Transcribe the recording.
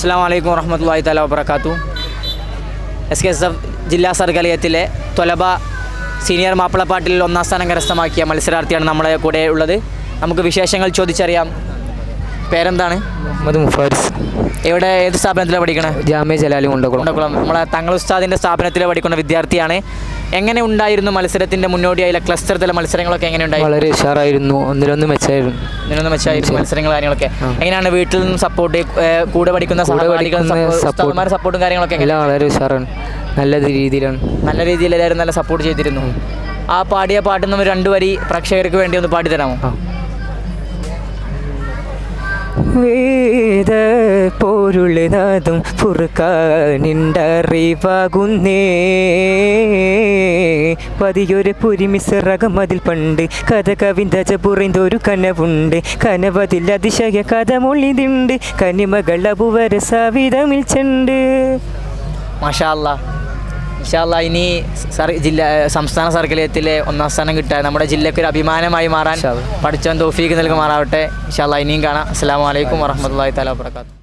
അസ്സാം വലൈക്കും വറഹമത്തല്ലാഹി തല വബർക്കാത്തു എസ് കെ എസ് എഫ് ജില്ലാ സർഗലയത്തിലെ തൊലബ സീനിയർ മാപ്പിളപ്പാട്ടിൽ ഒന്നാം സ്ഥാനം കരസ്ഥമാക്കിയ മത്സരാർത്ഥിയാണ് നമ്മുടെ കൂടെ ഉള്ളത്. നമുക്ക് വിശേഷങ്ങൾ ചോദിച്ചറിയാം. പേരെന്താണ്? മുഹമ്മദ് മുഫാരിസ്. എവിടെ ഏത് സ്ഥാപനത്തിലാണ് പഠിക്കണേ? ജാമ്യ ജലാലി കൊണ്ടകുളം കൊണ്ടക്കുളം. നമ്മളെ തങ്ങൾ ഉസ്താദിന്റെ സ്ഥാപനത്തിൽ പഠിക്കുന്ന വിദ്യാർത്ഥിയാണ് എങ്ങനെ ഉണ്ടായിരുന്നു മത്സരത്തിന്റെ മുന്നോടിയായുള്ള ക്ലസ്റ്റർ തല മത്സരങ്ങളൊക്കെ എങ്ങനെ ഉണ്ടായി? വളരെ ഉഷാറായിരുന്നു. ഒന്നിലൊന്ന് മെച്ചായിരുന്നു. ഒന്നിലൊന്ന് മെച്ചായിരുന്നു മത്സരങ്ങൾ കാര്യങ്ങളൊക്കെ. എങ്ങനെയാണ് വീട്ടിൽ നിന്നും സപ്പോർട്ട് കൂടെ പഠിക്കുന്ന സപ്പോർട്ടും കാര്യങ്ങളൊക്കെ? എല്ലാം വളരെ ഉഷാറാണ്. നല്ല രീതിയിലാണ്. നല്ല രീതിയിൽ എല്ലാവരും നല്ല സപ്പോർട്ട് ചെയ്തിരുന്നു. ആ പാടിയ പാട്ട് നമ്മൾ രണ്ടു വരി പ്രേക്ഷകർക്ക് വേണ്ടി ഒന്ന് പാടി തരാമോ? ആ. വേദ പോരുളനാദം പുറക്കാനിണ്ടറിവാകുന്നേ. പതിയൊരു പുരിമിസറകം അതിൽ പണ്ട്. കഥ കവിന്തജ പുറിന്തൊരു കനവുണ്ട്. കനവതിൽ അതിശയ കഥ മൊഴിതുണ്ട് കനിമകൾ അപുവര സവിതമിൽ ചെണ്ട്. മഷാല്ല ഇഷാല്ല ഇനി സർ ജില്ല സംസ്ഥാന സർക്കലയത്തിലെ ഒന്നാം സ്ഥാനം കിട്ടാൻ നമ്മുടെ ജില്ലയ്ക്ക് ഒരു അഭിമാനമായി മാറാൻ. പഠിച്ചവൻ തോഫീക്ക് നൽകുമാറാവട്ടെ. ഇഷാല്ല ഇനിയും കാണാം. അസ്സാം വലൈക്കും വറഹമത്തല്ലാഹി തല വാബർക്കാത്തു